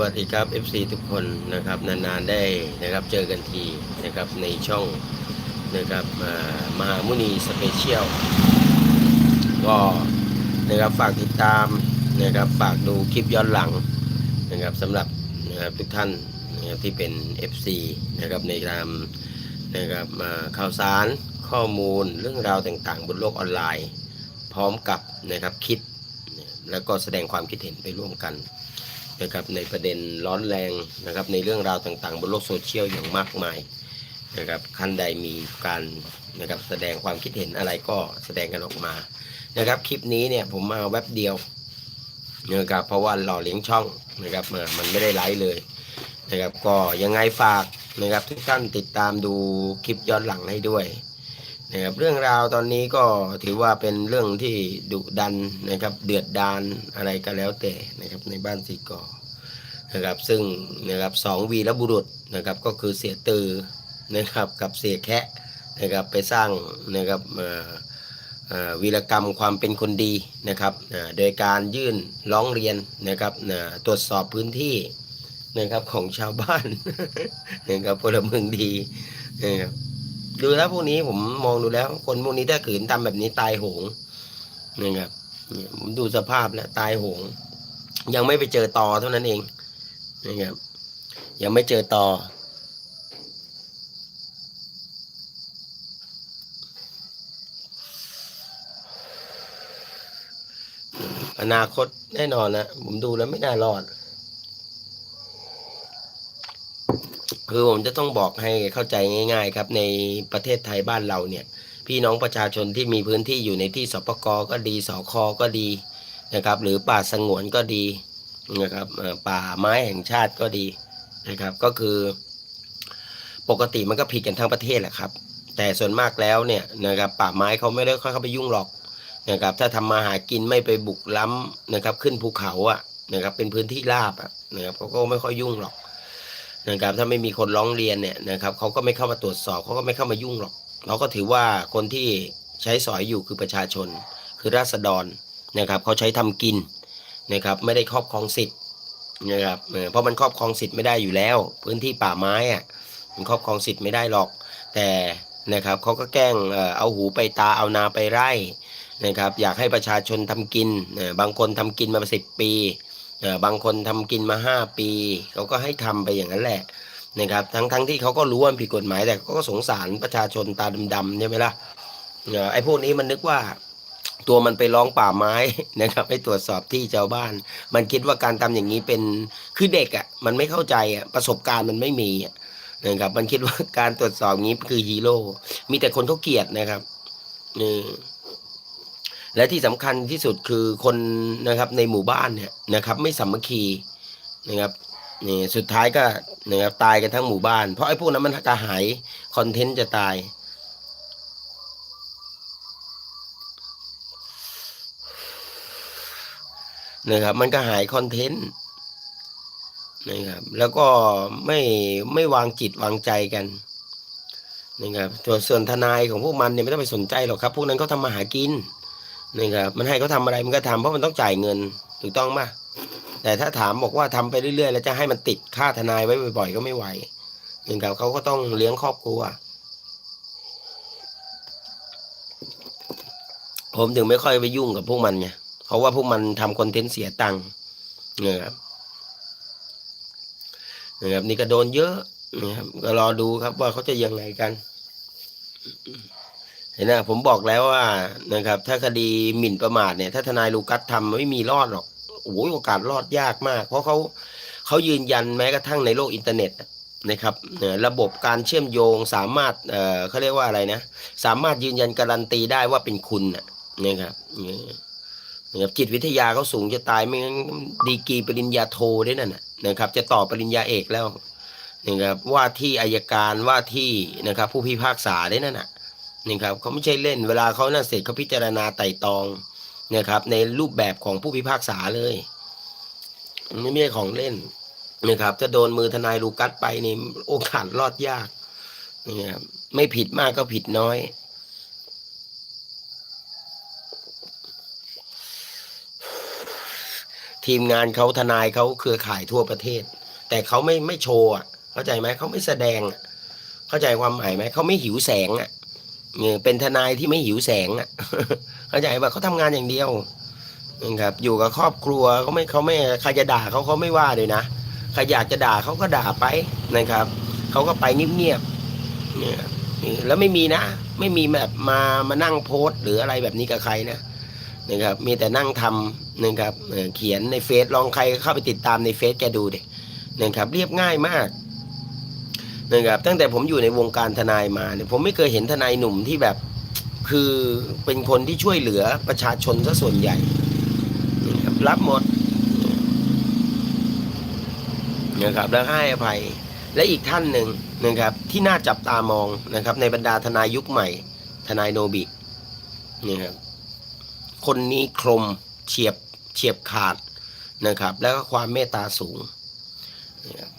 วัสดีครับ FC ทุกคนนะครับนานๆได้นะครับเจอกันทีนะครับในช่องนะครับมหามุนีสเปเชียลก็นะครับฝากติดตามนะครับฝากดูคลิปย้อนหลังนะครับสำหรับนะครับทุกท่านนะครับที่เป็น FC นะครับในการนะครับมาข่าวสารข้อมูลเรื่องราวต่างๆ บนโลกออนไลน์ พร้อมกับนะครับคิดแล้วก็แสดงความคิดเห็นไปร่วมกัน นะครับในประเด็นร้อนแรงนะครับในเรื่องราวต่างๆ บนโลกโซเชียลอย่างมากมายนะครับขั้นใดมีการนะครับแสดงความคิดเห็นอะไรก็แสดงกันออกมานะครับคลิปนี้เนี่ยผมมาแว็บเดียวนะครับเพราะว่าหล่อเลี้ยงช่องนะครับมันไม่ได้ไลฟ์เลยนะครับก็ยังไงฝากนะครับทุกท่านติดตามดูคลิปย้อนหลังให้ด้วย นะครับเรื่องราวตอนนี้ก็ถือว่าเป็นเรื่องที่ดุดันนะครับ เดือดดานอะไรก็แล้วแต่นะครับในบ้านสีกอนะครับซึ่งนะครับสองวีรบุรุษนะครับก็คือเสียตือนะครับกับเสียแคะนะครับไปสร้างนะครับวีรกรรมความเป็นคนดีนะครับโดยการยื่นร้องเรียนนะครับตรวจสอบพื้นที่นะครับของชาวบ้านนะครับพลเมืองดีนะครับ ดูแล้วพวกนี้ผมมองดูแล้ว คนพวกนี้ถ้าขืนทำแบบนี้ตายโหงนะครับเนี่ยผมดูสภาพแล้วตายโหง ยังไม่ไปเจอตอเท่านั้นเองนะครับยังไม่เจอตออนาคตแน่นอนนะผมดูแล้วไม่น่ารอด คือผมจะต้องบอกให้เข้าใจง่าย ๆ ครับ ในประเทศไทยบ้านเราเนี่ย พี่น้องประชาชนที่มีพื้นที่อยู่ในที่สปกก็ดีสคก็ดีนะครับ หรือป่าสงวนก็ดีนะครับป่าไม้แห่งชาติก็ดีนะครับ ก็คือปกติมันก็ผิดกันทั้งประเทศแหละครับ แต่ส่วนมากแล้วเนี่ยนะครับป่าไม้เขาไม่ได้ค่อยเข้าไปยุ่งหรอกนะครับ ถ้าทำมาหากินไม่ไปบุกล้ำนะครับ ขึ้นภูเขาอะนะครับเป็นพื้นที่ราบอะนะครับเขาก็ไม่ค่อยยุ่งหรอก นะครับถ้าไม่มีคนร้องเรียนเนี่ยนะครับเขาก็ไม่เข้ามาตรวจสอบเขาก็ไม่เข้ามายุ่งหรอกเราก็ถือว่าคนที่ใช้สอยอยู่คือประชาชน คือราษฎรนะครับเขาใช้ทำกินนะครับไม่ได้ครอบครองสิทธิ์นะครับเพราะมันครอบครองสิทธิ์ไม่ได้อยู่แล้ว พื้นที่ป่าไม้อะมันครอบครองสิทธิ์ไม่ได้หรอก แต่นะครับเขาก็แกล้งเอาหูไปตาเอานาไปไร่นะครับอยากให้ประชาชนทำกินบางคนทำกินมาสิบปี บางคนทำกินมาห้าปีเขาก็ให้ทำไปอย่างนั้นแหละนะครับ ทั้งทั้งที่เขาก็รู้ว่าผิดกฎหมายแต่เขาก็สงสารประชาชนตาดำๆใช่ไหมล่ะไอ้พวกนี้มันนึกว่าตัวมันไปร้องป่าไม้นะครับให้ตรวจสอบที่ชาวบ้าน มันคิดว่าการทำอย่างนี้เป็นคือเด็กอะ่ะมันไม่เข้าใจอะ่ะประสบการณ์มันไม่มีนะครับมันคิดว่าการตรวจสอบนี้คือฮีโร่มีแต่คนเขาเกลียดนะครับนี่ และที่สำคัญที่สุดคือคนนะครับในหมู่บ้านเนี่ยนะครับไม่สามัคคีนะครับนี่สุดท้ายก็นะครับตายกันทั้งหมู่บ้าน เพราะไอ้พวกนั้นมันกระหายคอนเทนต์จะตายนะครับมันก็หายคอนเทนต์นะครับแล้วก็ไม่ไม่วางจิตวางใจกันนะครับส่วนส่วนทนายของพวกมันเนี่ยไม่ต้องไปสนใจหรอกครับ พวกนั้นเขาทำมาหากิน นะครับมันให้เขาทำอะไรมันก็ทำเพราะมันต้องจ่ายเงินถูกต้องป่ะแต่ถ้าถามบอกว่าทำไปเรื่อยๆ แล้วจะให้มันติดค่าทนายไว้บ่อยๆ ก็ไม่ไหวนะครับเขาก็ต้องเลี้ยงครอบครัว ผมถึงไม่ค่อยไปยุ่งกับพวกมันไงเพราะว่าพวกมันทำคอนเทนต์เสียตังค์นะครับนะครับนี่ก็โดนเยอะนะครับก็รอดูครับว่าเขาจะยังไงกัน เห็นนะผมบอกแล้วว่านะครับ ถ้าคดีหมิ่นประมาทเนี่ย ถ้าทนายลูกัสทำไม่มีรอดหรอกโอ้ยโอกาสรอดยากมาก เพราะเขาเขายืนยันแม้กระทั่งในโลกอินเทอร์เน็ตนะครับระบบการเชื่อมโยงสามารถเอ่อเขาเรียกว่าอะไรนะ สามารถยืนยันการันตีได้ว่าเป็นคุณนะนะครับนะครับจิตวิทยาเขาสูงจะตายไม่งั้นดีกรีปริญญาโทได้นั่นนะครับ จะต่อปริญญาเอกแล้วนะครับว่าที่อายการว่าที่นะครับ ผู้พิพากษาได้นั่นนะ นี่ครับเขาไม่ใช่เล่น เวลาเขาน่าเสร็จเขาพิจารณาไต่ตองนะครับ ในรูปแบบของผู้พิพากษาเลยไม่ใช่ของเล่นนะครับถ้าโดนมือทนายลูกัสไปนี่โอกาสรอดยากนี่ครับไม่ผิดมากก็ผิดน้อยทีมงานเขาทนายเขาเครือข่ายทั่วประเทศ แต่เขาไม่ไม่โชว์เข้าใจไหมเขาไม่แสดง เข้าใจความหมายไหมเขาไม่หิวแสงอะเนี่ย เป็นทนายที่ไม่หิวแสงอะเข้าใจป่ะเขาทำงานอย่างเดียวนะครับ อยู่กับครอบครัวเขาไม่เขาไม่ใครจะด่าเขาเขาไม่ว่าเลยนะใครอยากจะด่าเขาก็ด่าไปนะครับเขาก็ไปเงียบๆเนี่ยแล้วไม่มีนะ ไม่มีแบบมามานั่งโพสต์หรืออะไรแบบนี้กับใครนะนะครับ มีแต่นั่งทำนะครับเอ่อเขียนในเฟซลองใครเข้าไปติดตามในเฟซแกดูดินะครับ เรียบง่ายมาก นะครับตั้งแต่ผมอยู่ในวงการทนายมาเนี่ยผมไม่เคยเห็นทนายหนุ่มที่แบบคือเป็นคนที่ช่วยเหลือประชาชนซะส่วนใหญ่นะครับรับหมดนะครับแล้วให้อภัยและอีกท่านหนึ่งนะครับที่น่าจับตามองนะครับ ในบรรดาทนายยุคใหม่ ทนายโนบินี่ครับคนนี้คมเฉียบเฉียบขาดนะครับ แล้วก็ความเมตตาสูงนะครับ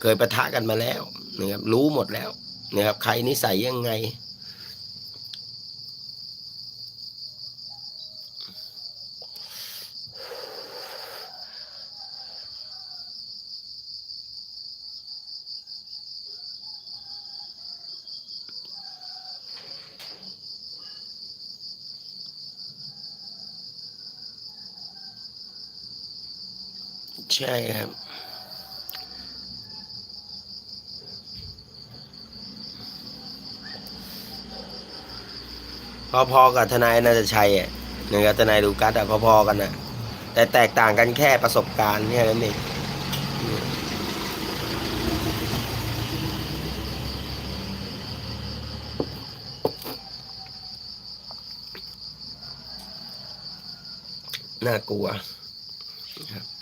เคยประทะกันมาแล้วนะครับรู้หมดแล้วนะครับใครนิสัยยังไง ใช่ครับ พอๆกับทนายนาจะชัยอะนะครับทนายดูกัสอะพอๆกันนะแต่แตกต่างกันแค่ประสบการณ์แค่นั้นเองน่ากลัว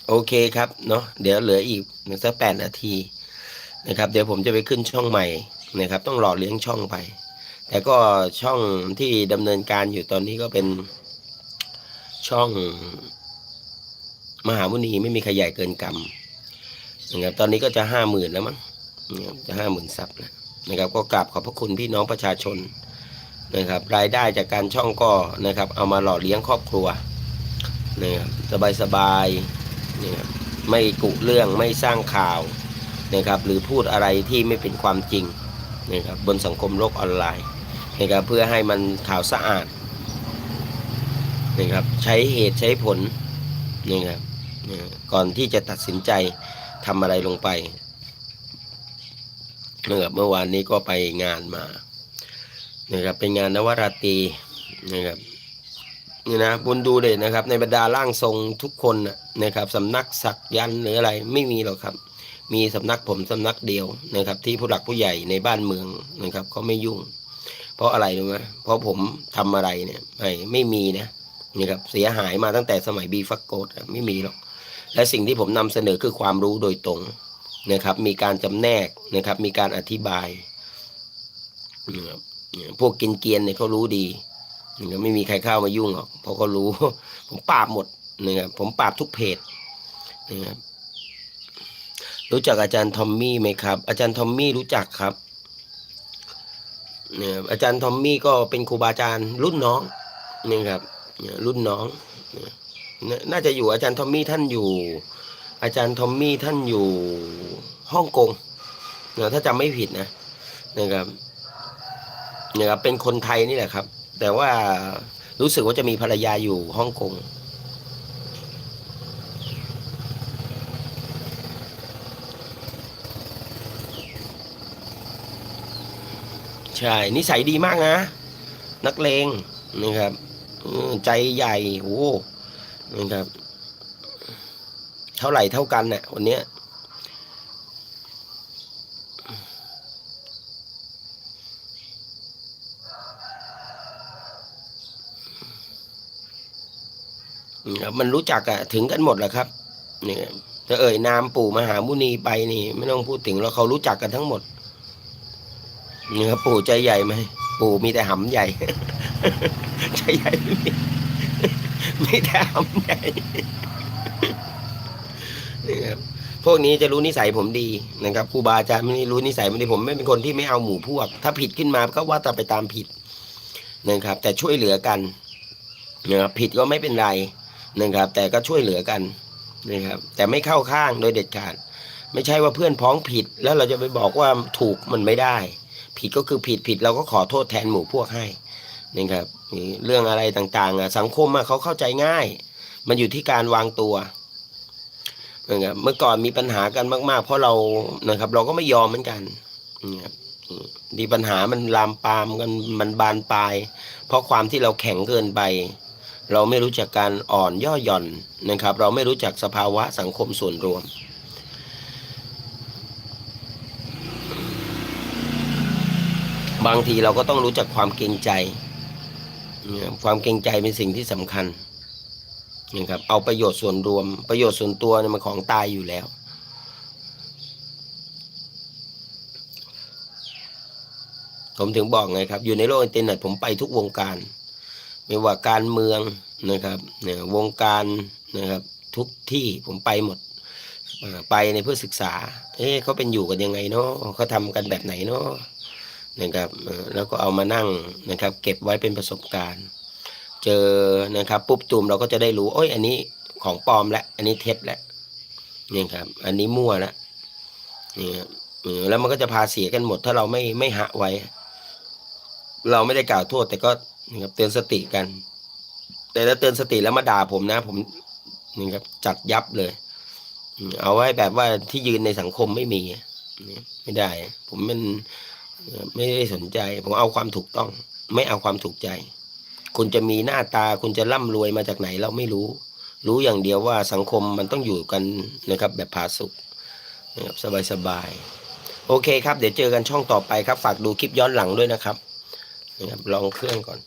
โอเคครับเนาะเดี๋ยวเหลืออีกสักแปดนาทีนะครับ เดี๋ยวผมจะไปขึ้นช่องใหม่นะครับ ต้องหล่อเลี้ยงช่องไป แต่ก็ช่องที่ดำเนินการอยู่ตอนนี้ก็เป็นช่องมหามุนีไม่มีใครใหญ่เกินกรรมนะครับตอนนี้ก็จะห้าหมื่นแล้วมั้งนะจะห้าหมื่นซับแล้วนะครับ ก็กราบขอบพระคุณพี่น้องประชาชนนะครับ รายได้จากการช่องก็นะครับ เอามาหล่อเลี้ยงครอบครัวนะครับสบายๆนะครับไม่กุเรื่องไม่สร้างข่าวนะครับ หรือพูดอะไรที่ไม่เป็นความจริงนะครับบนสังคมโลกออนไลน์ นะครับเพื่อให้มันข่าวสะอาดนะครับใช้เหตุใช้ผลนะครับนะก่อนที่จะตัดสินใจทำอะไรลงไปนะครับเมื่อวานนี้ก็ไปงานมานะครับเป็นงานนวราตรีนะครับนี่นะบุญดูเลยนะครับ ในบรรดาร่างทรงทุกคนนะครับสำนักสักยันต์หรืออะไรไม่มีหรอกครับ มีสำนักผมสำนักเดียวนะครับ ที่ผู้หลักผู้ใหญ่ในบ้านเมืองนะครับเขาไม่ยุ่ง เพราะอะไรรู้ไหมเพราะผมทำอะไรเนี่ยไม่ไม่มีนะนี่ครับเสียหายมาตั้งแต่สมัยบีฟักโกดไม่มีหรอก และสิ่งที่ผมนำเสนอคือความรู้โดยตรงนะครับ มีการจำแนกนะครับ มีการอธิบายนะครับพวกกินเกียนเนี่ยเขารู้ดีนะครับไม่มีใครเข้ามายุ่งหรอกเพราะเขารู้ ผมปราบหมดนะครับผมปราบทุกเพจนะครับรู้จักอาจารย์ทอมมี่ไหมครับ อาจารย์ทอมมี่รู้จักครับ เนี่ยอาจารย์ทอมมี่ก็เป็นครูบาอาจารย์รุ่นน้องนี่ครับรุ่นน้องน่าน่าจะอยู่อาจารย์ทอมมี่ท่านอยู่ อาจารย์ทอมมี่ท่านอยู่ฮ่องกงเนี่ยถ้าจำไม่ผิดนะนะครับเนี่ยครับเป็นคนไทยนี่แหละครับ แต่ว่ารู้สึกว่าจะมีภรรยาอยู่ฮ่องกง ใช่นิสัยดีมากนะ นักเลงนะครับใจใหญ่โอ้นะครับ เท่าไหร่เท่ากันเนี่ยวันเนี้ยมันรู้จักอะถึงกันหมดแหละครับนี่จะเอ่ยนามปู่มหามุนีไปนี่ ไม่ต้องพูดถึงแล้วเขารู้จักกันทั้งหมด นี่ครับปู่ใจใหญ่ไหมปู่มีแต่หำใหญ่ ใจใหญ่ไม่มีมีแต่หำใหญ่นี่ครับพวกนี้จะรู้นิสัยผมดีนะครับครูบาอาจารย์ไม่รู้นิสัยมันดีผมไม่เป็นคนที่ไม่เอาหมู่พวก ถ้าผิดขึ้นมาก็ว่าแต่ไปตามผิดนะครับ แต่ช่วยเหลือกันนะครับผิดก็ไม่เป็นไรนะครับ แต่ก็ช่วยเหลือกันนะครับ แต่ไม่เข้าข้างโดยเด็ดขาด ไม่ใช่ว่าเพื่อนพ้องผิด แล้วเราจะไปบอกว่าถูกมันไม่ได้ ผิดก็คือผิดผิดเราก็ขอโทษแทนหมู่พวกให้นะครับเรื่องอะไรต่างๆอะสังคมอะเขาเข้าใจง่าย มันอยู่ที่การวางตัวนะครับเมื่อก่อนมีปัญหากันมาก ๆ เพราะเรานะครับ เราก็ไม่ยอมเหมือนกันนะครับดีปัญหามันลามปามกันมันบานปลาย เพราะความที่เราแข็งเกินไป เราไม่รู้จักการอ่อนย่อหย่อนนะครับ เราไม่รู้จักสภาวะสังคมส่วนรวม บางทีเราก็ต้องรู้จักความเกรงใจ ความเกรงใจเป็นสิ่งที่สำคัญนะครับเอาประโยชน์ส่วนรวม ประโยชน์ส่วนตัวเนี่ยมันของตายอยู่แล้ว ผมถึงบอกไงครับ อยู่ในโลกอินเทอร์เน็ตผมไปทุกวงการ ไม่ว่าการเมืองนะครับเนี่ยวงการนะครับทุกที่ผมไปหมดไปในเพื่อศึกษา เอ๊ะเขาเป็นอยู่กันยังไงเนาะเขาทำกันแบบไหนเนาะ นะครับแล้วก็เอามานั่งนะครับ เก็บไว้เป็นประสบการณ์ เจอนะครับปุ๊บตุมเราก็จะได้รู้โอ้ยอันนี้ของปลอมแล้วอันนี้เท็จแล้วนี่ครับ อันนี้มั่วล้วนี่ครับแล้วมันก็จะพาเสียกันหมด ถ้าเราไม่ไม่หะไว้ เราไม่ได้กล่าวโทษ แต่ก็นะครับเตือนสติกัน แต่ถ้าเตือนสติแล้วมาด่าผมนะ ผมนี่ครับจัดยับเลย เอาไว้แบบว่าที่ยืนในสังคมไม่มีนี่ไม่ได้ ผมมัน ไม่ได้สนใจ ผมเอาความถูกต้อง ไม่เอาความถูกใจ คุณจะมีหน้าตาคุณจะร่ำรวยมาจากไหนเราไม่รู้ รู้อย่างเดียวว่าสังคมมันต้องอยู่กันนะครับ แบบผาสุกนะครับสบายๆโอเคครับ เดี๋ยวเจอกันช่องต่อไปครับ ฝากดูคลิปย้อนหลังด้วยนะครับนะครับลองเครื่องก่อน